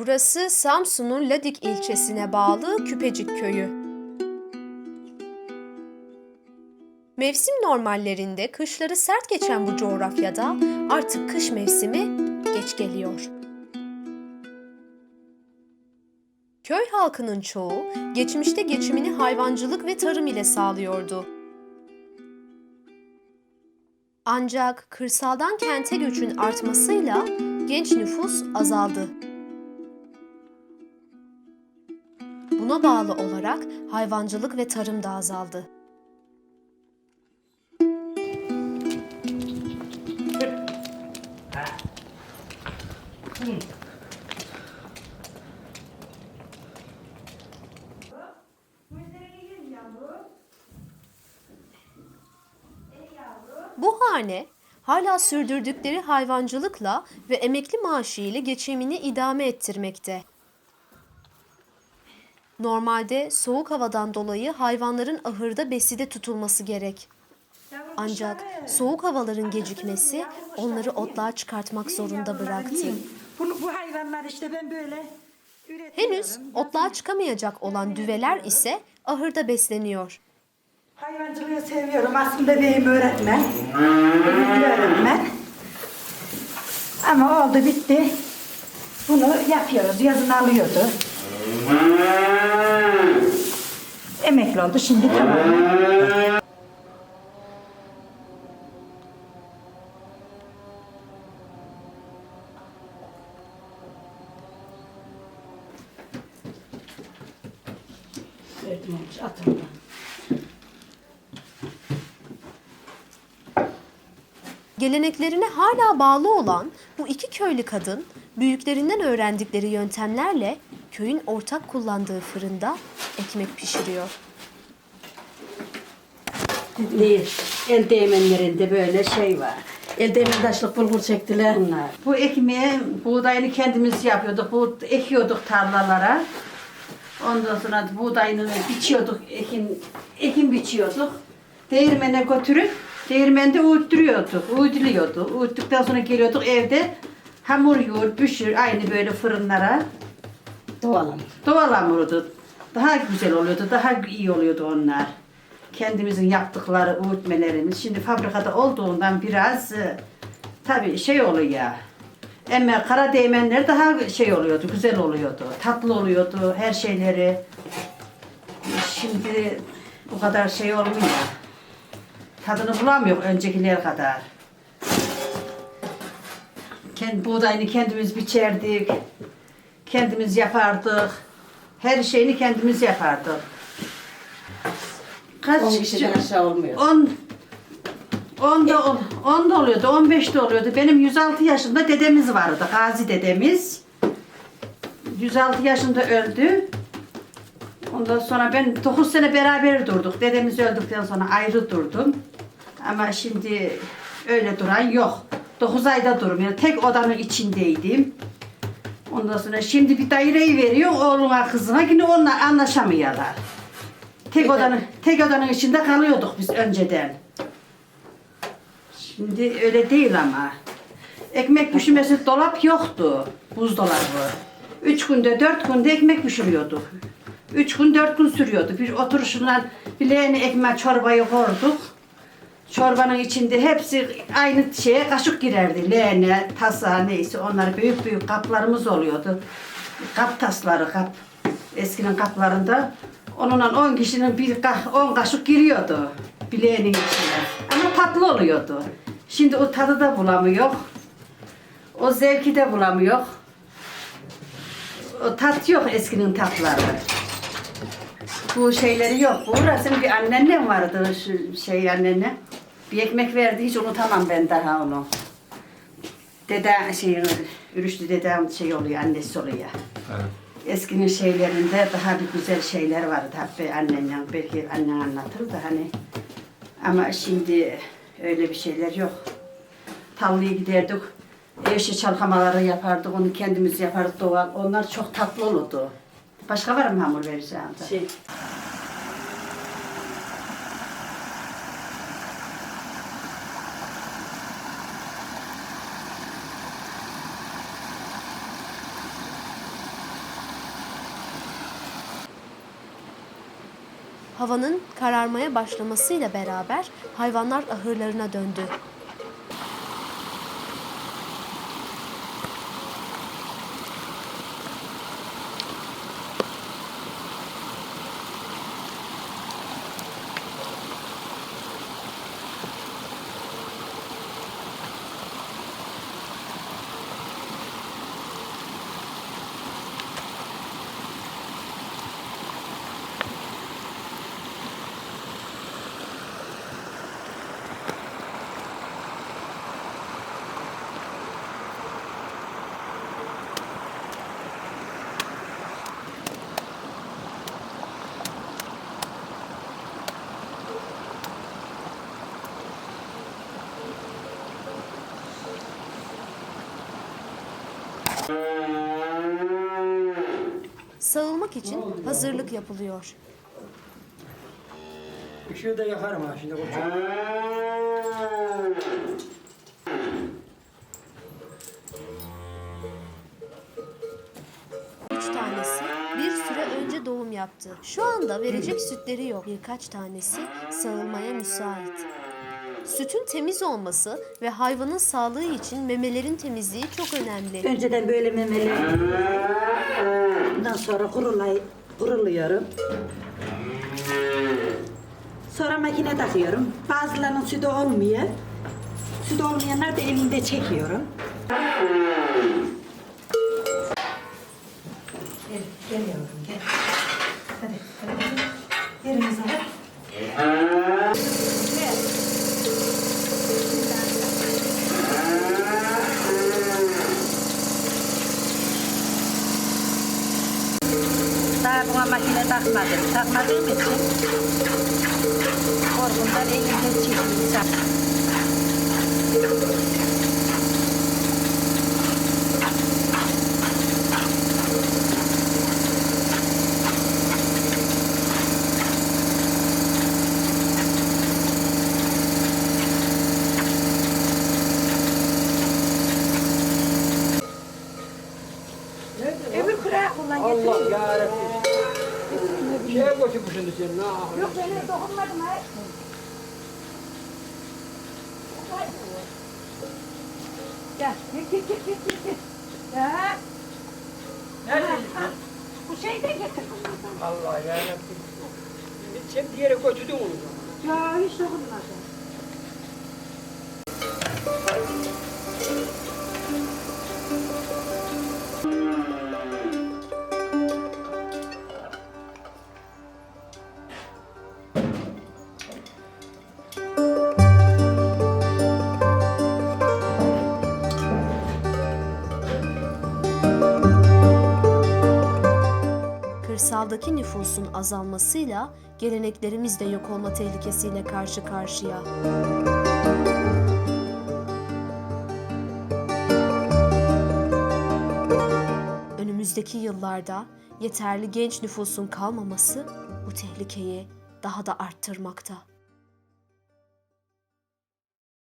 Burası Samsun'un Ladik ilçesine bağlı Küpecik köyü. Mevsim normallerinde kışları sert geçen bu coğrafyada artık kış mevsimi geç geliyor. Köy halkının çoğu geçmişte geçimini hayvancılık ve tarım ile sağlıyordu. Ancak kırsaldan kente göçün artmasıyla genç nüfus azaldı. Buna bağlı olarak hayvancılık ve tarım da azaldı. Bu hane hala sürdürdükleri hayvancılıkla ve emekli maaşı ile geçimini idame ettirmekte. Normalde soğuk havadan dolayı hayvanların ahırda beside tutulması gerek. Ancak soğuk havaların gecikmesi onları otluğa çıkartmak zorunda bıraktı. Bu, bu hayvanlar işte ben böyle. Henüz otluğa çıkamayacak olan düveler ise ahırda besleniyor. Hayvancılığı seviyorum. Aslında benim öğretmen. Benim öğretmen. Ama oldu bitti. Bunu yapıyoruz. Yazın alıyordu. Emekli oldu. Şimdi tamam. Geleneklerine hala bağlı olan bu iki köylü kadın büyüklerinden öğrendikleri yöntemlerle köyün ortak kullandığı fırında ekmek pişiriyor. Değil. El değmenlerinde böyle şey var. El demir taşlık bulgur çektiler. Bunlar. Bu ekmeği, buğdayını kendimiz yapıyorduk. Bu ekiyorduk tarlalara. Ondan sonra buğdayını biçiyorduk, ekin, ekin biçiyorduk. Değirmene götürüp değirmende uğutturuyorduk, uğutuluyordu. Uğuttuktan sonra geliyorduk evde hamur yoğur, pişir aynı böyle fırınlara. Doğal hamurdu. Daha güzel oluyordu, daha iyi oluyordu onlar. Kendimizin yaptıkları öğütmelerimiz. Şimdi fabrikada olduğundan biraz e, tabii şey oluyor. Ama kara değmenler daha şey oluyordu, güzel oluyordu. Tatlı oluyordu her şeyleri. Şimdi bu kadar şey olmuyor. Tadını bulamıyor öncekiler kadar. Kendi buğdayını kendimiz biçerdik. Kendimiz yapardık. Her şeyini kendimiz yapardık. Kaç 10 kişiden aşağı olmuyor. 10 10 da, ol- 10 da oluyordu, 15 de oluyordu. Benim 106 yaşında dedemiz vardı, Gazi dedemiz. 106 yaşında öldü. Ondan sonra ben 9 sene beraber durduk. Dedemiz öldükten sonra ayrı durdum. Ama şimdi öyle duran yok. 9 ayda durmuyor. Tek odanın içindeydim. Ondan sonra şimdi bir daireyi veriyor oğluna kızına yine onlar anlaşamıyorlar. Tek odanın tek odanın içinde kalıyorduk biz önceden. Şimdi öyle değil ama. Ekmek pişirmesi dolap yoktu. Buzdolabı. Üç günde dört günde ekmek pişiriyorduk. Üç gün dört gün sürüyordu. Bir oturuşundan bileğini ekmek çorbayı koyduk. Çorbanın içinde hepsi aynı şeye kaşık girerdi. Leğene, tasa neyse onlar büyük büyük kaplarımız oluyordu. Kap tasları kap. Eskinin kaplarında. Onunla 10 kişinin bir ka- 10 kaşık giriyordu bileğinin içine. Ama tatlı oluyordu. Şimdi o tadı da bulamıyor. O zevki de bulamıyor. O tat yok eskinin tatları. Bu şeyleri yok. Bu resim bir anneannem vardı şu şey annene. Bir ekmek verdi hiç unutamam ben daha onu. Dede şey Ürüşlü dedem şey oluyor annesi oluyor. Eskinin şeylerinde daha bir güzel şeyler vardı tabii annemle belki annen anlatır da hani ama şimdi öyle bir şeyler yok. Tavlıya giderdik. Evşi çalkamaları yapardık, onu kendimiz yapardık doğal. Onlar çok tatlı olurdu. Başka var mı hamur vereceğim? Şey, Havanın kararmaya başlamasıyla beraber hayvanlar ahırlarına döndü. Sağılmak için hazırlık yapılıyor. Işığı da yakarım ha şimdi. Üç tanesi bir süre önce doğum yaptı. Şu anda verecek sütleri yok. Birkaç tanesi sağılmaya müsait. Sütün temiz olması ve hayvanın sağlığı için memelerin temizliği çok önemli. Önceden böyle memeleri. Ondan sonra kurulay, kuruluyorum. Sonra makine takıyorum. Bazılarının sütü olmuyor. Sütü olmayanlar da elinde çekiyorum. Gel, gel yavrum こが巻きのたくまでたくまでめっちゃこれこんなでいいねちっちゃ Şimdi sen ne? Yok ben dokunmadım hayır. Gel, gel, gel, gel, gel, gel. Ya, Nerede? bu şeyi de getir. Allah yarabbim. Sen bir yere götürdün onu. Ya hiç dokunmadım. Kırsaldaki nüfusun azalmasıyla geleneklerimiz de yok olma tehlikesiyle karşı karşıya. Önümüzdeki yıllarda yeterli genç nüfusun kalmaması bu tehlikeyi daha da arttırmakta.